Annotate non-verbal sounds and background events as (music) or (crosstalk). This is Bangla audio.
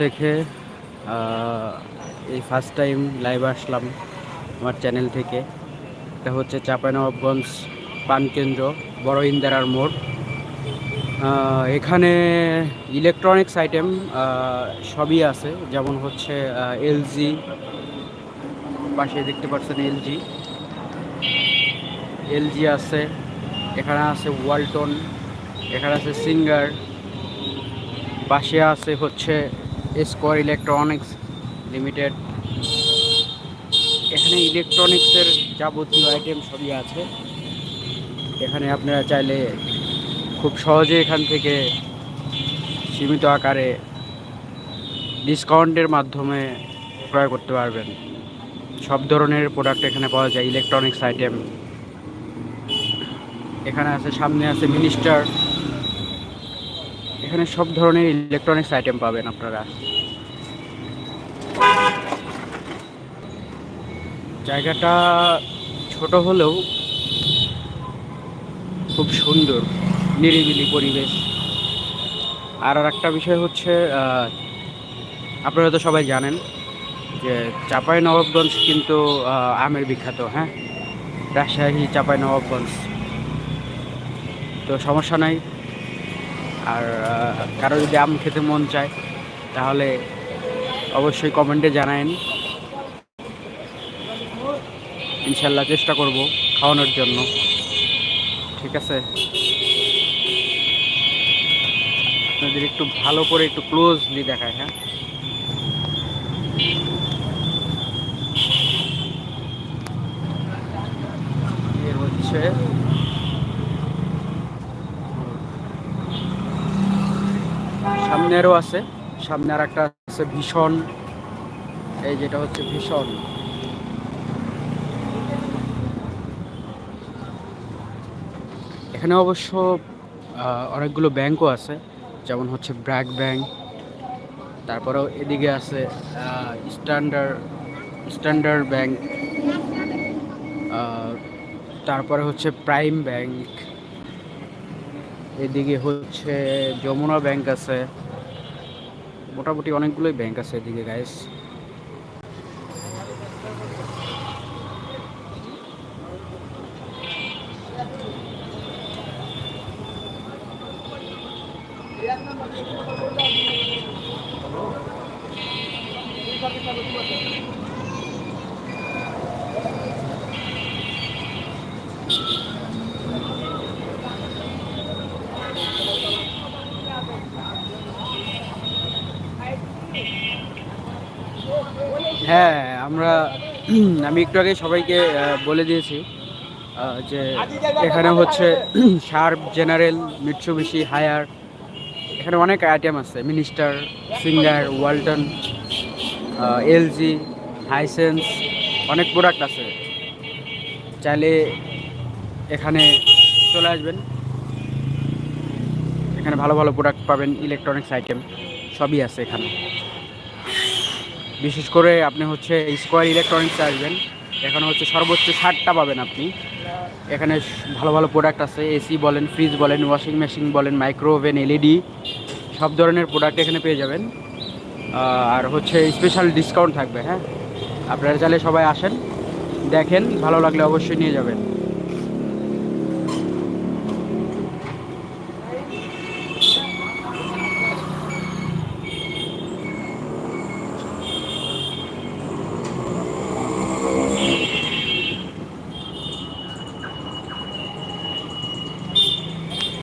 থেকে এই ফার্স্ট টাইম লাইভ আসলাম আমার চ্যানেল থেকে। এটা হচ্ছে চাঁপাইনবাবগঞ্জ পান কেন্দ্র, বড় ইন্দারার মোড়। এখানে ইলেকট্রনিক্স আইটেম সবই আছে। যেমন হচ্ছে এলজি পাশে দেখতে পাচ্ছেন এলজি এলজি আছে, এখানে আছে ওয়ালটন এখানে আছে সিঙ্গার পাশে আছে হচ্ছে স্কোয়ার ইলেকট্রনিক্স লিমিটেড এখানে ইলেকট্রনিক্সের যাবতীয় আইটেম সবই আছে। এখানে আপনারা চাইলে খুব সহজে এখান থেকে সীমিত আকারে ডিসকাউন্টের মাধ্যমে ক্রয় করতে পারবেন। সব ধরনের প্রোডাক্ট এখানে পাওয়া যায় ইলেকট্রনিক্স আইটেম এখানে আছে, সামনে আছে মিনিস্টার এখানে সব ধরনের ইলেকট্রনিক্স আইটেম পাবেন আপনারা। জায়গাটা ছোট হলেও খুব সুন্দর, নিরিবিলি পরিবেশ। আর আর একটা বিষয় হচ্ছে আপনারা তো সবাই জানেন যে চাপাই নবাবগঞ্জ কিন্তু আমের বিখ্যাত হ্যাঁ? রাজশাহী চাপাই নবাবগঞ্জ তো সমস্যা নাই। আর কারও যদি আম খেতে মন চায়, তাহলে অবশ্যই কমেন্টে জানায়েন। ইনশাল্লাহ চেষ্টা করব খাওয়ানোর জন্য। ঠিক আছে? আপনাদের একটু ভালো করে একটু ক্লোজলি দেখায় হ্যাঁ? হচ্ছে সামনে আরও আছে সামনে আর একটা আছে ভীষণ, এই যেটা হচ্ছে ভীষণ। এখানে অবশ্য অনেকগুলো ব্যাংকও আছে, যেমন হচ্ছে ব্র্যাক ব্যাংক, তারপরেও এদিকে আছে স্ট্যান্ডার্ড স্ট্যান্ডার্ড ব্যাংক তারপরে হচ্ছে প্রাইম ব্যাংক, এদিকে হচ্ছে যমুনা ব্যাংক আছে। মোটামুটি অনেকগুলোই ব্যাংক আছে এদিকে গাইস হ্যাঁ আমরা, (clears throat) আমি একটু আগে সবাইকে বলে দিয়েছি যে এখানে হচ্ছে (clears throat) শার্প জেনারেল, মিটসুবিশি হায়ার, এখানে অনেক আইটেম আছে, Minister, Singer, Walton LG, Hisense, অনেক প্রোডাক্ট আছে। চাইলে এখানে চলে আসবেন। এখানে ভালো ভালো প্রোডাক্ট পাবেন ইলেকট্রনিক্স আইটেম সবই আছে এখানে। বিশেষ করে আপনি হচ্ছে স্কোয়ার ইলেকট্রনিক্সে আসবেন। এখানে হচ্ছে সর্বোচ্চ ষাটটা পাবেন আপনি। এখানে ভালো ভালো প্রোডাক্ট আছে এসি বলেন ফ্রিজ বলেন ওয়াশিং মেশিন বলেন মাইক্রো ওভেন এলইডি সব ধরনের প্রোডাক্ট এখানে পেয়ে যাবেন। আর হচ্ছে স্পেশাল ডিসকাউন্ট থাকবে হ্যাঁ? আপনারা চাইলে সবাই আসেন, দেখেন, ভালো লাগলে অবশ্যই নিয়ে যাবেন।